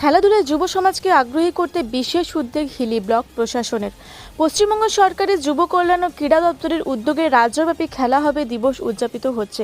খেলাধুলায় যুব সমাজকে আগ্রহী করতে বিশেষ উদ্যোগ হিলি ব্লক প্রশাসনের। পশ্চিমবঙ্গ সরকারের যুব কল্যাণ ও ক্রীড়া দপ্তরের উদ্যোগে রাজ্যব্যাপী খেলা হবে দিবস উদযাপিত হচ্ছে।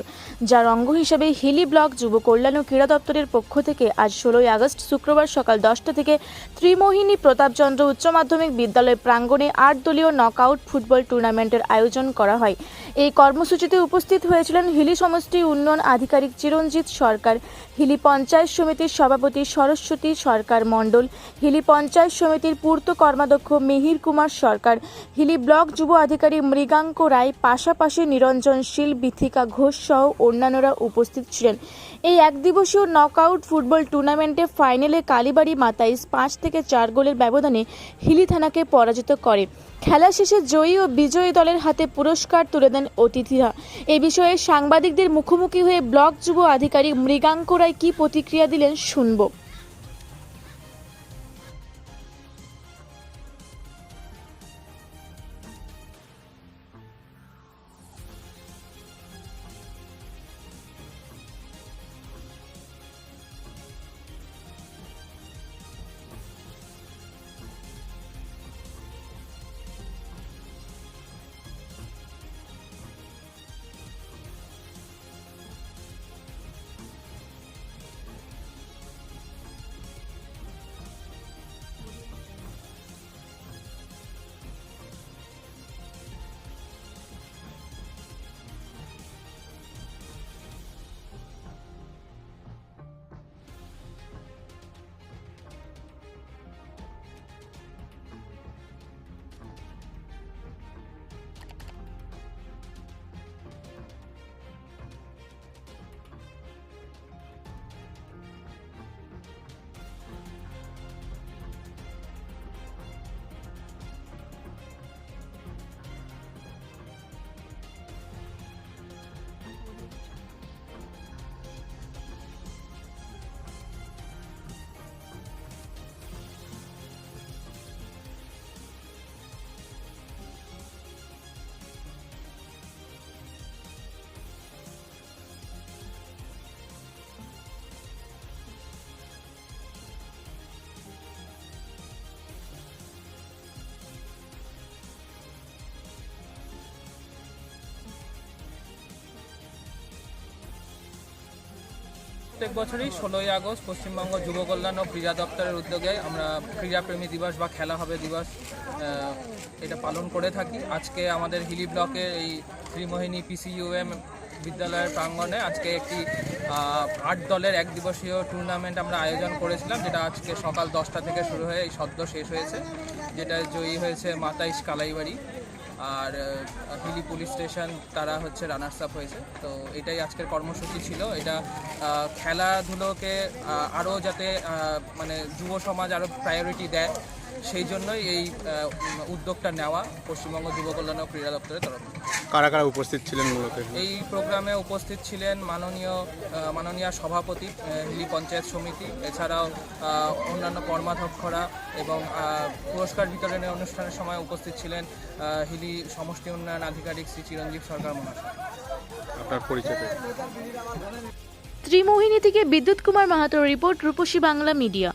যার অঙ্গ হিসেবে হিলি ব্লক যুব কল্যাণ ও ক্রীড়া দপ্তরের পক্ষ থেকে আজ ষোলোই আগস্ট শুক্রবার সকাল দশটা থেকে ত্রিমোহিনী প্রতাপচন্দ্র উচ্চ মাধ্যমিক বিদ্যালয় প্রাঙ্গণে আট দলীয় নকআউট ফুটবল টুর্নামেন্টের আয়োজন করা হয়। এই কর্মসূচিতে উপস্থিত হয়েছিলেন হিলি সমষ্টি উন্নয়ন আধিকারিক চিরঞ্জিত সরকার, হিলি পঞ্চায়েত সমিতির সভাপতি সরস্বতী সরকার মণ্ডল। হিলি পঞ্চায়েত সমিতির পূর্ত কর্মাধ্যক্ষ মিহির কুমার সরকার। হিলি ব্লক যুব আধিকারিক মৃগাঙ্ক রায় পাশাপাশি নিরঞ্জন শীল বিথিকা ঘোষ সহ অন্যান্যরা উপস্থিত ছিলেন। এই এক দিবসীয় নকআউট ফুটবল টুর্নামেন্টে ফাইনালে কালীবাড়ি মাতাইস পাঁচ থেকে চার গোলের ব্যবধানে হিলি থানাকে পরাজিত করে। খেলা শেষে জয়ী ও বিজয়ী দলের হাতে পুরস্কার তুলে দেন অতিথিরা। এ বিষয়ে সাংবাদিকদের মুখোমুখি হয়ে ব্লক যুব আধিকারিক মৃগাঙ্ক রায় কী প্রতিক্রিয়া দিলেন শুনব। প্রত্যেক বছরই ষোলোই আগস্ট পশ্চিমবঙ্গ যুব কল্যাণ ও ক্রীড়া দপ্তরের উদ্যোগে আমরা ক্রীড়াপ্রেমী দিবস বা খেলা হবে দিবস এটা পালন করে থাকি। আজকে আমাদের হিলি ব্লকের এই ত্রিমোহিনী পিসিইউএম বিদ্যালয়ের প্রাঙ্গণে আজকে একটি আট দলের এক দিবসীয় টুর্নামেন্ট আমরা আয়োজন করেছিলাম, যেটা আজকে সকাল দশটা থেকে শুরু হয়ে এই সদ্য শেষ হয়েছে, যেটা জয়ী হয়েছে মাতাইশ কালাইবাড়ি। আর হিলি পুলিশ স্টেশন তারা হচ্ছে রানার্স আপ হয়েছে। তো এটাই আজকের কর্মসূচি ছিল। এটা খেলাধুলোকে আরও যাতে মানে যুব সমাজ আরও প্রায়োরিটি দেয়। সেই জন্যই এই উদ্যোগটা নেওয়া পশ্চিমবঙ্গ যুব কল্যাণ ও ক্রীড়া দপ্তরের তরফ থেকে। কারা কারা উপস্থিত ছিলেন মূলত এই প্রোগ্রামে উপস্থিত ছিলেন মাননীয় মাননীয় সভাপতি হিলি পঞ্চায়েত সমিতি এছাড়াও অন্যান্য কর্মাধ্যক্ষরা এবং পুরস্কার বিতরণের অনুষ্ঠানের সময় উপস্থিত ছিলেন হিলি সমষ্টি উন্নয়ন আধিকারিক শ্রী চিরঞ্জীব সরকার মহাশয়। আপনার পরিচয় ত্রিমোহিনী থেকে বিদ্যুৎ কুমার মাহাতোর রিপোর্ট রূপসী বাংলা মিডিয়া।